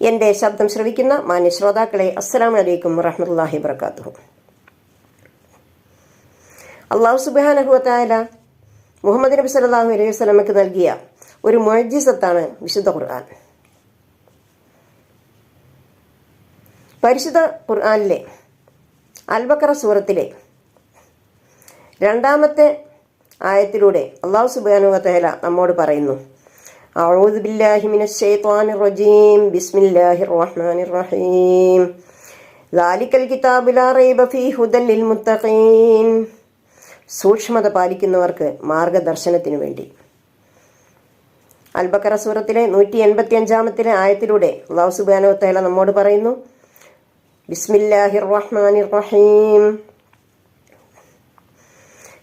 എന്റെ ശബ്ദം ശ്രവിക്കുന്ന മാന്യ ശ്രോതാക്കളെ അസ്സലാമു വലൈക്കും വറഹമുല്ലാഹി വബറകാതുഹു. അള്ളാഹു സുബ്ഹാനഹു വതആല മുഹമ്മദ് നബി സല്ലല്ലാഹു അലൈഹി വസ്ലമക്ക് നൽകിയ ഒരു മുഅ്ജിസത്താണ് വിശുദ്ധ ഖുർആൻ. പരിശുദ്ധ ഖുർആാനിലെ അൽബക്കറ സൂറത്തിലെ രണ്ടാമത്തെ ആയത്തിലൂടെ അള്ളാഹു സുബാനുഹത്തേല നമ്മോട് പറയുന്നു أعوذ بالله من الشيطان الرجيم بسم الله الرحمن الرحيم ذلك الكتاب لا ريب فيه هدى للمتقين സൂക്ഷ്മത പാലിക്കുന്നവർക്ക് മാർഗദർശനത്തിനു വേണ്ടി അൽബക്കറ സൂറത്തിലെ നൂറ്റി എൺപത്തി അഞ്ചാമത്തിലെ ആയത്തിലൂടെ അള്ളാഹു സുബാനു തഹല നമ്മോട് പറയുന്നു ബിസ്മില്ലാഹിർ റഹ്മാനിർ റഹീം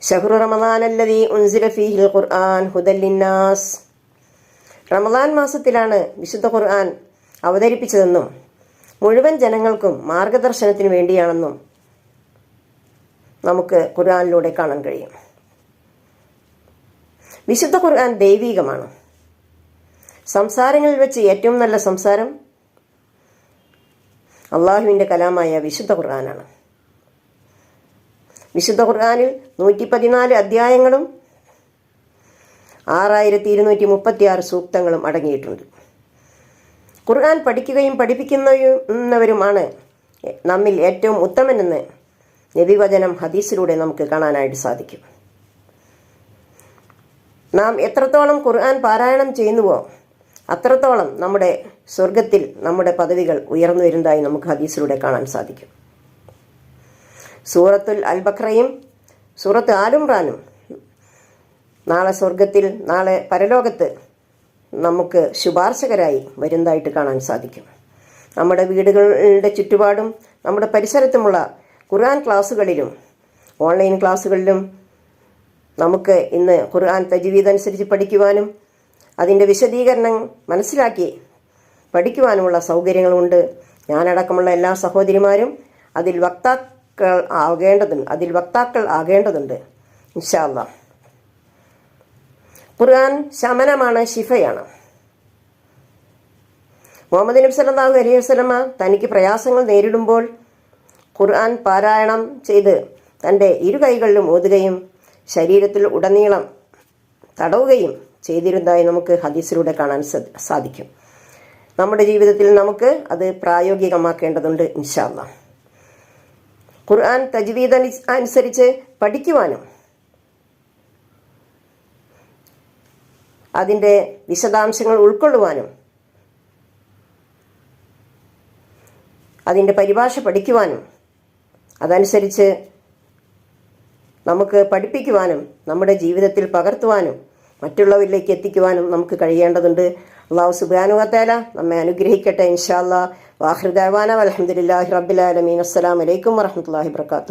ഷഹ്റു റമദാൻ അല്ലദീ ഉൻസില ഫീഹിൽ ഖുർആൻ ഹുദൽ ലിന്നാസ് റമദാൻ മാസത്തിലാണ് വിശുദ്ധ ഖുർആൻ അവതരിപ്പിച്ചതെന്നും മുഴുവൻ ജനങ്ങൾക്കും മാർഗദർശനത്തിന് വേണ്ടിയാണെന്നും നമുക്ക് ഖുർആാനിലൂടെ കാണാൻ കഴിയും. വിശുദ്ധ ഖുർആൻ ദൈവീകമാണ്. സംസാരങ്ങളിൽ വെച്ച് ഏറ്റവും നല്ല സംസാരം അള്ളാഹുവിന്റെ കലാമായ വിശുദ്ധ ഖുർആനാണ്. വിശുദ്ധ ഖുർആാനിൽ നൂറ്റി പതിനാല് അധ്യായങ്ങളും ആറായിരത്തി ഇരുന്നൂറ്റി മുപ്പത്തി ആറ് സൂക്തങ്ങളും അടങ്ങിയിട്ടുണ്ട്. ഖുർആൻ പഠിക്കുകയും പഠിപ്പിക്കുന്നവരുമാണ് നമ്മിൽ ഏറ്റവും ഉത്തമനെന്ന് നബിവചനം ഹദീസിലൂടെ നമുക്ക് കാണാനായിട്ട് സാധിക്കും. നാം എത്രത്തോളം ഖുർആൻ പാരായണം ചെയ്യുന്നുവോ അത്രത്തോളം നമ്മുടെ സ്വർഗത്തിൽ നമ്മുടെ പദവികൾ ഉയർന്നു വരുന്നതായി നമുക്ക് ഹദീസിലൂടെ കാണാൻ സാധിക്കും. സൂറത്തുൽ അൽ ബക്രയും സൂറത്ത് ആലുംറാനും നാളെ സ്വർഗത്തിൽ നാളെ പരലോകത്ത് നമുക്ക് ശുപാർശകരായി വരുന്നതായിട്ട് കാണാൻ സാധിക്കും. നമ്മുടെ വീടുകളുടെ ചുറ്റുപാടും നമ്മുടെ പരിസരത്തുമുള്ള ഖുർആൻ ക്ലാസ്സുകളിലും ഓൺലൈൻ ക്ലാസ്സുകളിലും നമുക്ക് ഇന്ന് ഖുർആൻ തജ്വീദ് അനുസരിച്ച് പഠിക്കുവാനും അതിന്റെ വിശദീകരണം മനസ്സിലാക്കി പഠിക്കുവാനുമുള്ള സൗകര്യങ്ങളുണ്ട്. ഞാനടക്കമുള്ള എല്ലാ സഹോദരിമാരും അതിൽ വക്താക്കൾ ആകേണ്ടതുണ്ട് അതിൽ വക്താക്കൾ ആകേണ്ടതുണ്ട്. ഇൻഷാല്ല ഖുർആൻ ശമനമാണ് ശിഫയാണ്. മുഹമ്മദ് നബി സല്ലല്ലാഹു അലൈഹി വസല്ലമ തനിക്ക് പ്രയാസങ്ങൾ നേരിടുമ്പോൾ ഖുർആൻ പാരായണം ചെയ്ത് തന്റെ ഇരു കൈകളിലും ഓതുകയും ശരീരത്തിൽ ഉടനീളം തടവുകയും ചെയ്തിരുന്നതായി നമുക്ക് ഹദീസിലൂടെ കാണാൻ സാധിക്കും. നമ്മുടെ ജീവിതത്തിൽ നമുക്ക് അത് പ്രായോഗികമാക്കേണ്ടതുണ്ട് ഇൻഷാല്ല ഖുർആൻ തജ്വീദ് അനുസരിച്ച് പഠിക്കുവാനും അതിന്റെ വിശദാംശങ്ങൾ ഉൾക്കൊള്ളുവാനും അതിന്റെ പരിഭാഷ പഠിക്കുവാനും അതനുസരിച്ച് നമുക്ക് പഠിപ്പിക്കുവാനും നമ്മുടെ ജീവിതത്തിൽ പകർത്തുവാനും മറ്റുള്ളവരിലേക്ക് എത്തിക്കുവാനും നമുക്ക് കഴിയേണ്ടതുണ്ട്. അള്ളാഹു സുബാനുവത്താല നമ്മെ അനുഗ്രഹിക്കട്ടെ ഇൻഷാല്ലാ വാഹൃദാന അലഹമുല്ലാഹി റബ്ബിലാലമീൻ അസ്സലാമലൈക്കും വരഹമുല്ലാഹി വർക്കാത്തു